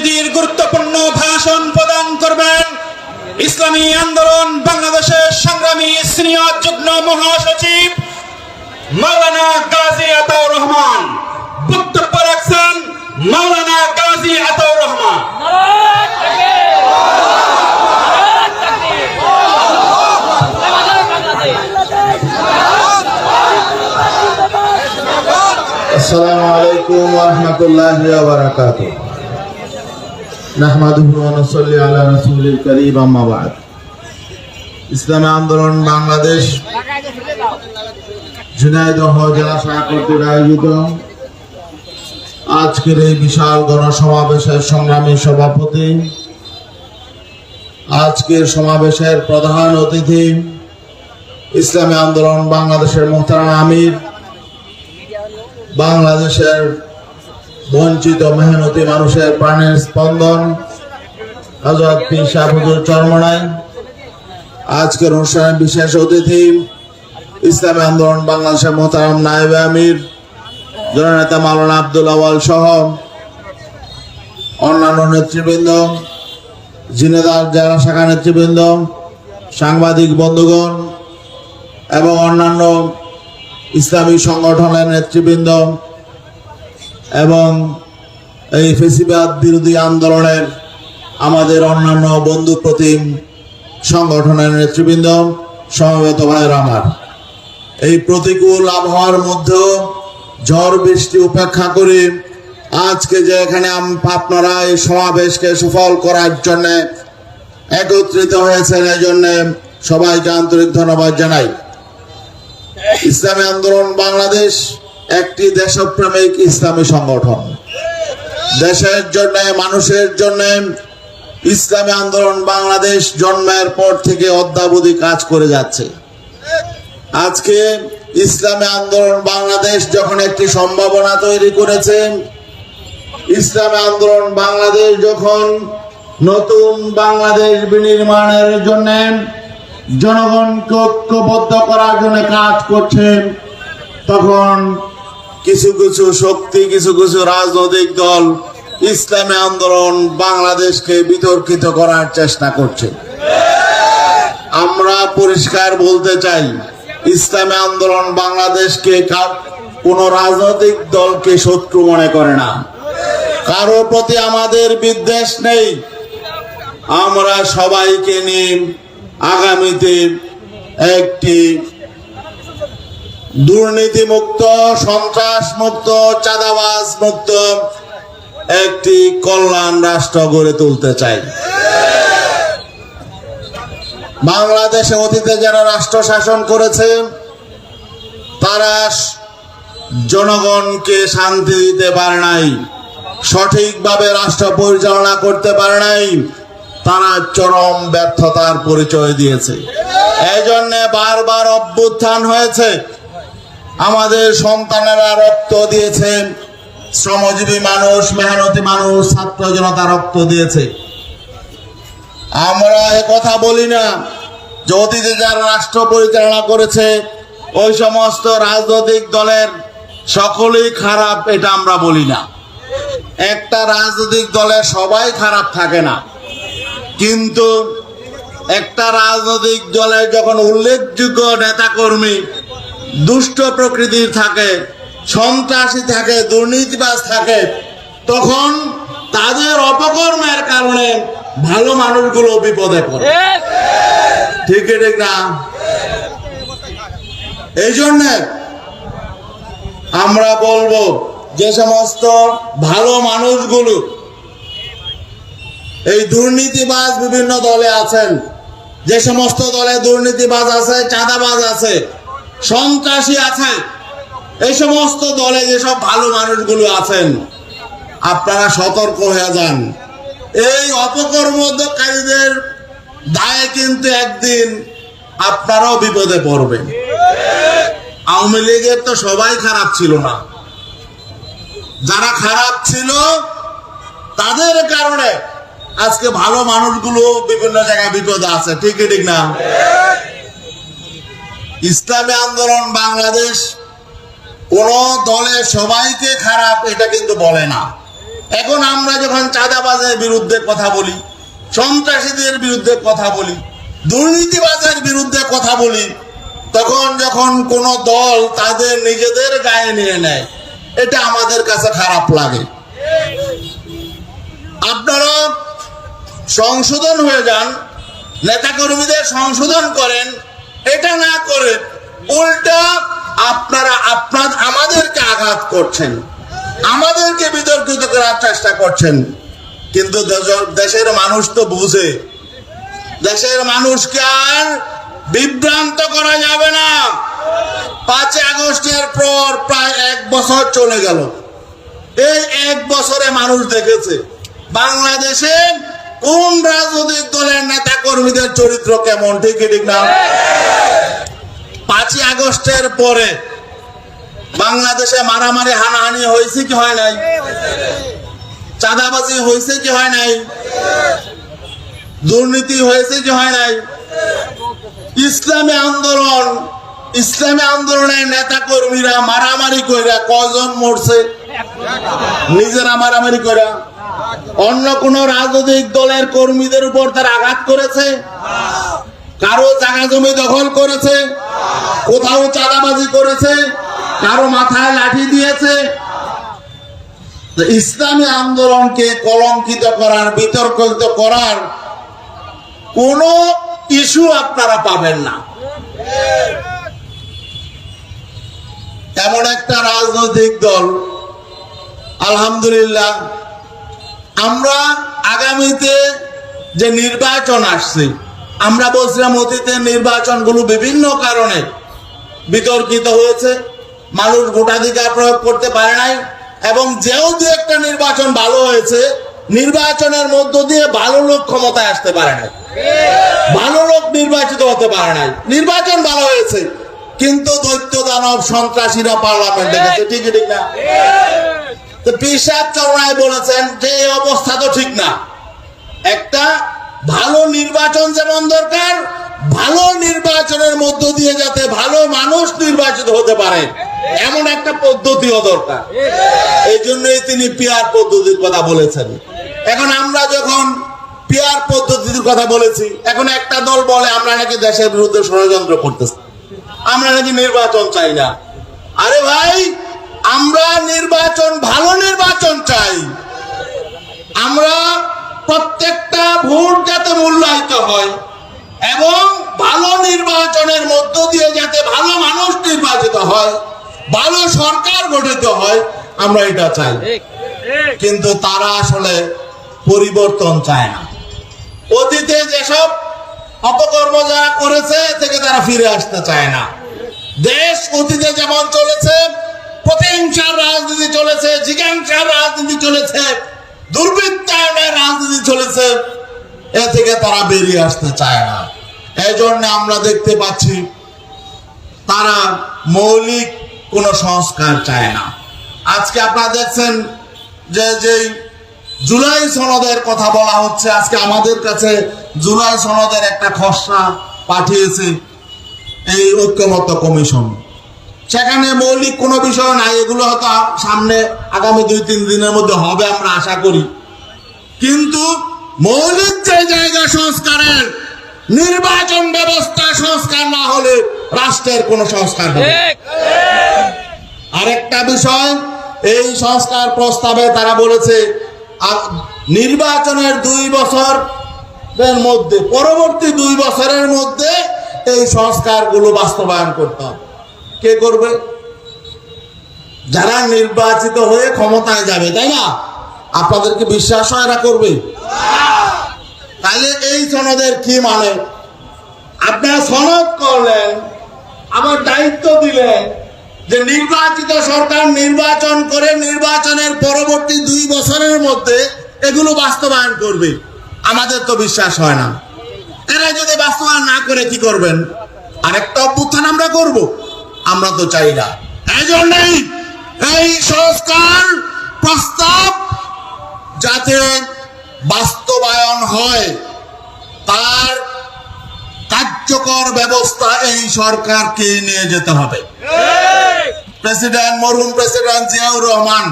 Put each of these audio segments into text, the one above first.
মোদীর গুরুত্বপূর্ণ ভাষণ প্রদান করবেন ইসলামী আন্দোলন, বাংলাদেশের সংগ্রামী সিনিয়র যুগ্ম মহাসচিব মাওলানা গাজী আতাউর রহমান। বক্তব্য রাখছেন মাওলানা গাজী আতাউর রহমান। আসসালামু আলাইকুম ওয়া রাহমাতুল্লাহি ওয়া বারাকাতুহু। ইসলামী আন্দোলন বাংলাদেশ জেলা আয়োজিত। আজকের এই বিশাল গণসমাবেশের সংগ্রামী সভাপতি, আজকের সমাবেশের প্রধান অতিথি ইসলামী আন্দোলন বাংলাদেশের মোহতারা আমির, বাংলাদেশের বঞ্চিত, মেহনতি মানুষের প্রাণের স্পন্দন। হজরত পীর শাহুজুর চরমনাই আজকের অনুষ্ঠানের বিশেষ অতিথি ইসলামী আন্দোলন বাংলাদেশের মোহতারাম নায়েবে আমির, জননেতা মাওলানা আব্দুল আওয়াল সহ অন্যান্য নেতৃবৃন্দ, জিনেদার জেলা শাখা নেতৃবৃন্দ, সাংবাদিক বন্ধুগণ এবং অন্যান্য ইসলামী সংগঠনের নেতৃবৃন্দ এবং এই ফেসিবাদ বিরোধী আন্দোলনের আমাদের অন্যান্য বন্ধু প্রতিম সংগঠনের নেতৃবৃন্দ, সমবেত ভাইয়ের আমার। এই প্রতিকূল আবহাওয়ার মধ্যেও ঝড় বৃষ্টি উপেক্ষা করে আজকে যে এখানে আপনারা এই সমাবেশকে সফল করার জন্য একত্রিত হয়েছেন, এই জন্য সবাইকে আন্তরিক ধন্যবাদ জানাই। ইসলামী আন্দোলন বাংলাদেশ একটি দেশপ্রেমিক ইসলামী সংগঠন। দেশের জন্য, মানুষের জন্য ইসলামী আন্দোলন বাংলাদেশ জন্মের পর থেকে অদ্যাবধি কাজ করে যাচ্ছে। আজকে ইসলামী আন্দোলন বাংলাদেশ যখন একটি সম্ভাবনা তৈরি করেছে, ইসলামী আন্দোলন বাংলাদেশ যখন নতুন বাংলাদেশ বিনির্মাণের জন্য জনগণকে ঐক্যবদ্ধ করার জন্য কাজ করছেন তখন কিছু কিছু শক্তি, কিছু কিছু রাজনৈতিক দল ইসলামী আন্দোলন বাংলাদেশকে বিতর্কিত করার চেষ্টা করছে। আমরা পরিষ্কার বলতে চাই, ইসলামী আন্দোলন বাংলাদেশকে কোনো রাজনৈতিক দলকে শত্রু মনে করে না। কারও প্রতি আমাদের বিদ্বেষ নেই। আমরা সবাইকে নিয়ে আগামীতে একটি দুর্নীতি মুক্ত সন্ত্রাস মুক্ত চাঁদাবাজ মুক্ত একটি কল্যাণ রাষ্ট্র গড়ে তুলতে চাই। বাংলাদেশে অতীতে যারা রাষ্ট্র শাসন করেছে, তারা জনগণকে শান্তি দিতে পারে নাই, সঠিকভাবে রাষ্ট্র পরিচালনা করতে পারে নাই, তারা চরম ব্যর্থতার পরিচয় দিয়েছে। এই জন্য বারবার অভ্যুত্থান হয়েছে। আমাদের সন্তানেরা রক্ত দিয়েছেন। শ্রমজীবী মানুষ, মেহনতি মানুষ, ছাত্র জনতা রক্ত দিয়েছে। আমরা এ কথা বলি না যে অতীতে যারা রাষ্ট্র পরিচালনা করেছে, ওই সমস্ত রাজনৈতিক দলের সকলেই খারাপ, এটা আমরা বলি না। একটা রাজনৈতিক দলের সবাই খারাপ থাকে না। কিন্তু একটা রাজনৈতিক দলের যখন উল্লেখযোগ্য নেতাকর্মী দুষ্ট প্রকৃতির থাকে, সন্ত্রাসী থাকে, দুর্নীতিবাজ থাকে, তখন তাদের অপকর্মের কারণে ভালো মানুষগুলো বিপদে পড়ে। ঠিক ঠিক না? এই জন্য আমরা বলব যে সমস্ত ভালো মানুষগুলো, এই দুর্নীতিবাজ বিভিন্ন দলে আছেন। যে সমস্ত দলে দুর্নীতিবাজ আছে, চাঁদাবাজ আছে সন্ত্রাসী আছে এই সমস্ত দলে যেসব ভালো মানুষগুলো আছেন, আপনারা সতর্ক হয়ে যান। এই অপকর্মকারীদের দায়ে কিন্তু একদিন আপনারাও বিপদে পড়বেন। আওয়ামী লীগের তো সবাই খারাপ ছিল না। যারা খারাপ ছিল, তাদের কারণে আজকে ভালো মানুষগুলো বিভিন্ন জায়গায় বিপদে আছে। ঠিক ঠিক না? ইসলামী আন্দোলন বাংলাদেশ, কোন দলে সবাইকে খারাপ এটা কিন্তু বলে না। এখন আমরা যখন চাঁদাবাজের বিরুদ্ধে কথা বলি, সন্ত্রাসীদের বিরুদ্ধে কথা বলি, দুর্নীতিবাজের বিরুদ্ধে কথা বলি, তখন যখন কোন দল তাদের নিজেদের গায়ে নিয়ে নেয়, এটা আমাদের কাছে খারাপ লাগে। আপনারা সংশোধন হয়ে যান, নেতাকর্মীদের সংশোধন করেন এটা না করে উল্টা আপনারা আপনার, আমাদেরকে আঘাত করছেন। আমাদেরকে বিতর্কিত করার চেষ্টা করছেন। কিন্তু দেশের মানুষ তো বুঝে। দেশের মানুষকে আর বিভ্রান্ত করা যাবে না। পাঁচ আগস্টের পর প্রায় এক বছর চলে গেল। এই এক বছরে মানুষ দেখেছে, বাংলাদেশে কোন রাজনৈতিক দলের নেতা কর্মীদের চরিত্র কেমন? ঠিক ঠিক না? পাঁচই আগস্টের পরে বাংলাদেশে মারামারি, হানাহানি হয়েছে কি হয় নাই? চাঁদাবাজি হয়েছে কি হয় নাই? দুর্নীতি হয়েছে কি হয় নাই? ইসলামী আন্দোলন, ইসলামী আন্দোলনের নেতা কর্মীরা মারামারি কইরা কজন মরছে? নিজেরা মারামারি কইরা? অন্য কোন রাজনৈতিক দলের কর্মীদের উপর তারা আঘাত করেছে? কারও জায়গা জমি দখল করেছে? কোথাও চাঁদাবাজি করেছে? কারও মাথায় লাঠি দিয়েছে? ইসলামী আন্দোলনকে কলঙ্কিত করার, বিতর্কিত করার কোন ইস্যু আপনারা পাবেন না। এমন একটা রাজনৈতিক দল, আলহামদুলিল্লাহ আমরা আগামীতে যে নির্বাচন আসছে, আমরা বলছিলাম অতীতের নির্বাচনগুলো বিভিন্ন কারণে বিতর্কিত হয়েছে, মানুষ ভোটাধিকার প্রয়োগ করতে পারে নাই, এবং যেহেতু একটা নির্বাচন ভালো হয়েছে, নির্বাচনের মধ্য দিয়ে ভালো লোক ক্ষমতায় আসতে পারে নাই। ভালো লোক নির্বাচিত হতে পারে নাই। নির্বাচন ভালো হয়েছে, কিন্তু দৈত্য দানব সন্ত্রাসীরা পার্লামেন্টে গেছে ঠিক ঠিক না? তো পিসাব বলেছেন যে অবস্থা তো ঠিক না। একটা ভালো নির্বাচন যেমন দরকার, ভালো নির্বাচনের মধ্য দিয়ে যাতে ভালো মানুষ নির্বাচিত হতে পারে, এমন একটা পদ্ধতিও দরকার। এই জন্যই তিনি পিয়ার পদ্ধতির কথা বলেছেন। এখন আমরা যখন পিয়ার পদ্ধতির কথা বলেছি, এখন একটা দল বলে আমরা নাকি দেশের বিরুদ্ধে ষড়যন্ত্র করতেছি, আমরা নাকি নির্বাচন চাই না। আরে ভাই, আমরা নির্বাচন আমরা প্রত্যেকটা ভোট যাতে মূল্যায়িত হয় এবং ভালো নির্বাচনের মধ্য দিয়ে যাতে ভালো মানুষ নির্বাচিত হয় ভালো সরকার গঠিত হয় আমরা এটা চাই। কিন্তু তারা আসলে পরিবর্তন চায় না। অতীতে যেসব অপকর্ম যারা করেছে থেকে তারা ফিরে আসতে চায় না। দেশ অতীতে যেমন চলেছে প্রতিহিংসার রাজনীতি চলেছে জিজ্ঞাসার রাজনীতি চলেছে দুর্বৃত্তায়নের রাজনীতি চলেছে, এ থেকে তারা বেরিয়ে আসতে চায় না। এই জন্য আমরা দেখতে পাচ্ছি তারা মৌলিক কোনো সংস্কার চায় না। আজকে আপনারা দেখছেন যে যেই জুলাই সনদের কথা বলা হচ্ছে, আজকে আমাদের কাছে জুলাই সনদের একটা খসড়া পাঠিয়েছে এই ঐক্যমত্য কমিশন। সেখানে মৌলিক কোনো বিষয় নাই এগুলো হয়তো সামনে আগামী দুই তিন দিনের মধ্যে হবে আমরা আশা করি। কিন্তু মৌলিক যে জায়গা সংস্কারের নির্বাচন ব্যবস্থা সংস্কার না হলে রাষ্ট্রের কোনো সংস্কার হবে আরেকটা বিষয় এই সংস্কার প্রস্তাবে তারা বলেছে নির্বাচনের দুই বছর মধ্যে পরবর্তী দুই বছরের মধ্যে এই সংস্কারগুলো বাস্তবায়ন করতে হবে। কে করবে? যারা নির্বাচিত হয়ে ক্ষমতায় যাবে, তাই না? আপনাদেরকে বিশ্বাস হয় এরা করবে। তাহলে এই সনদের কি মানে? আপনারা সনদ করলেন, আবার দায়িত্ব দিলেন যে নির্বাচিত সরকার নির্বাচন করে নির্বাচনের পরবর্তী দুই বছরের মধ্যে এগুলো বাস্তবায়ন করবে। আমাদের তো বিশ্বাস হয় না। এরা যদি বাস্তবায়ন না করে কি করবেন? আরেকটা অভ্যুত্থান আমরা করব। আমরা তো চাই না। এই জন্যই এই সংস্কার প্রস্তাব যাতে বাস্তবায়ন হয়, তার কার্যকর ব্যবস্থা এই সরকারকে নিয়ে যেতে হবে। প্রেসিডেন্ট, মরহুম প্রেসিডেন্ট জিয়াউর রহমান,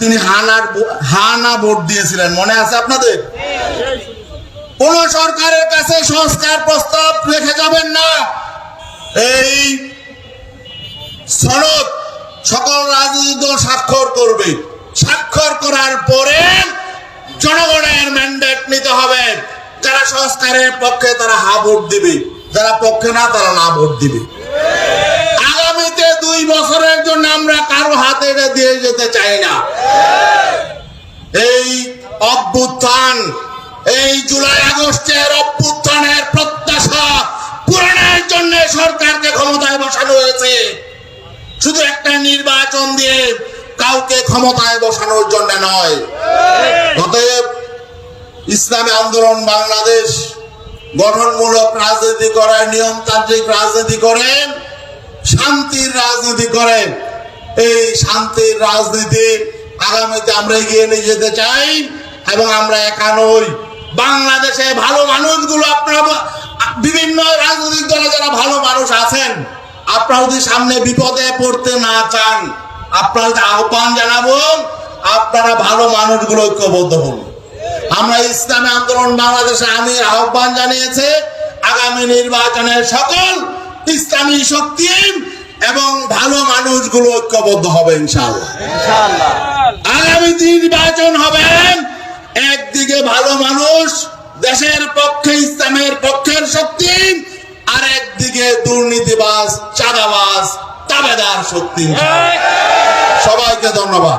তিনি হানার হানা ভোট দিয়েছিলেন। মনে আছে আপনাদের? কোন সরকারের কাছে সংস্কার প্রস্তাব রেখে যাবেন না। এই সনদ সকল রাজনৈতিক দল স্বাক্ষর করবে। স্বাক্ষর করার পরে জনগণের ম্যান্ডেট নিতে হবে। যারা সংস্কারের পক্ষে তারা হা ভোট দিবে, যারা পক্ষে না তারা না ভোট দিবে। আগামীতে দুই বছরের জন্য আমরা কারও হাতে দিয়ে যেতে চাই না। এই অভ্যুত্থান, এই জুলাই আগস্টের অভ্যুত্থানের প্রত্যাশা পূরণের জন্য সরকারকে ক্ষমতায় বসানো হয়েছে। শুধু একটা নির্বাচন দিয়ে কাউকে ক্ষমতায় বসানোর জন্য নয়। অতএব ইসলামী আন্দোলন বাংলাদেশ গঠনমূলক রাজনীতি করে নিয়মতান্ত্রিক রাজনীতি করে শান্তির রাজনীতি করে এই শান্তির রাজনীতি আগামীতে আমরা এগিয়ে নিয়ে যেতে চাই এবং আমরা একা নই বাংলাদেশে ভালো মানুষগুলো আপনারা বিভিন্ন রাজনৈতিক দলে যারা ভালো মানুষ আছেন আপনারা যদি সামনে বিপদে পড়তে না চান আপনাদের আহ্বান জানাব আপনারা ভালো মানুষগুলো ঐক্যবদ্ধ হন। আমরা ইসলামী আন্দোলন বাংলাদেশে আমি আহ্বান জানিয়েছে আগামী নির্বাচনের সকল ইসলামী শক্তি এবং ভালো মানুষগুলো ঐক্যবদ্ধ হবে ইনশাআল্লাহ। আগামী নির্বাচন হবে একদিকে ভালো মানুষ দেশের পক্ষে ইসলামের পক্ষের শক্তি আর একদিকে দুর্নীতিবাজ চাঁদাবাজ তাবেদার শক্তি সবাইকে ধন্যবাদ।